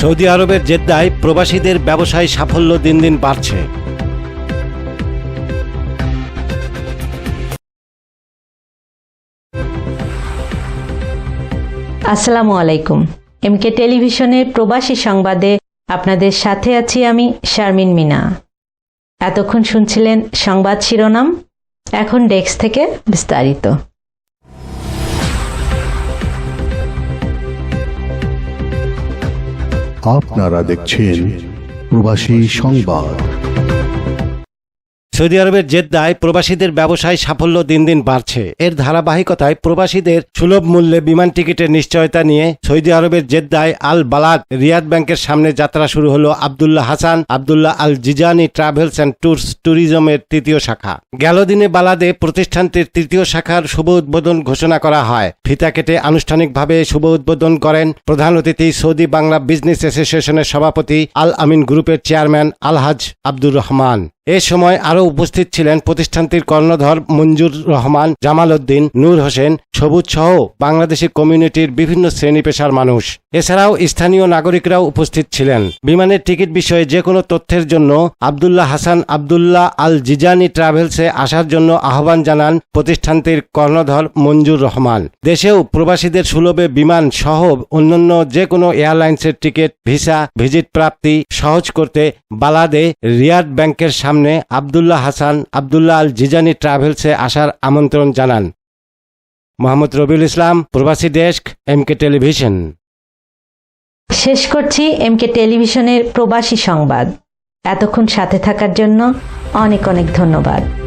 Saudi আরবের জেদ্দায় প্রবাসীদের ব্যবসায় সাফল্য দিন দিন বাড়ছে। আসসালামু আলাইকুম। এমকে টেলিভিশনের প্রবাসী সংবাদে আপনাদের সাথে আছি আমি শারমিন মিনা। এতক্ষণ শুনছিলেন সংবাদ শিরোনাম, এখন ডেস্ক থেকে বিস্তারিত। আপনারা দেখছেন প্রবাসী সংবাদ। সৌদি আরবের জেদ্দায় প্রবাসীদের ব্যবসায় সাফল্য দিন দিন বাড়ছে। এর ধারাবাহিকতায় প্রবাসীদের সুলভ মূল্যে বিমান টিকিটের নিশ্চয়তা নিয়ে সৌদি আরবের জেদ্দায় আল বালাদ রিয়াদ ব্যাংকের সামনে যাত্রা শুরু হলো Abdullah Hasan, Abdullah Al Jijani travels and tours ট্যুরিজমের তৃতীয় শাখা। গেল দিনে বালাদে প্রতিষ্ঠানটির তৃতীয় শাখার শুভ উদ্বোধন ঘোষণা করা হয়। ফিতা কেটে আনুষ্ঠানিকভাবে শুভ উদ্বোধন করেন প্রধান অতিথি সৌদি বাংলা বিজনেস অ্যাসোসিয়েশনের সভাপতি আল আমিন গ্রুপের চেয়ারম্যান আলহাজ আব্দুর রহমান। এ সময় আরও উপস্থিত ছিলেন প্রতিষ্ঠানটির কর্ণধর মঞ্জুর রহমান, জামাল উদ্দিন, নূর হোসেন, সবুজ সহ বাংলাদেশি কমিউনিটির বিভিন্ন শ্রেণি পেশার মানুষ। এছাড়াও স্থানীয় নাগরিকরাও উপস্থিত ছিলেন। বিমানের টিকিট বিষয়ে যে কোনো তথ্যের জন্য আবদুল্লাহ হাসান আবদুল্লাহ আল জিজানি ট্রাভেলসে আসার জন্য আহ্বান জানান প্রতিষ্ঠানটির কর্ণধর মঞ্জুর রহমান। দেশেও প্রবাসীদের সুলভে বিমান সহ অন্যান্য যে কোনো এয়ারলাইন্সের টিকিট, ভিসা, ভিজিট প্রাপ্তি সহজ করতে বালাদে রিয়াদ ব্যাংকের সামনে আবদুল্লাহ হাসান, আবদুল্লাহ আল জিজানি ট্রাভেলসে আসার আমন্ত্রণ জানান। মোহাম্মদ রবিউল ইসলাম, প্রবাসী ডেস্ক, এমকে টেলিভিশন। শেষ করছি এমকে টেলিভিশনের প্রবাসী সংবাদ। এতক্ষণ সাথে থাকার জন্য অনেক অনেক ধন্যবাদ।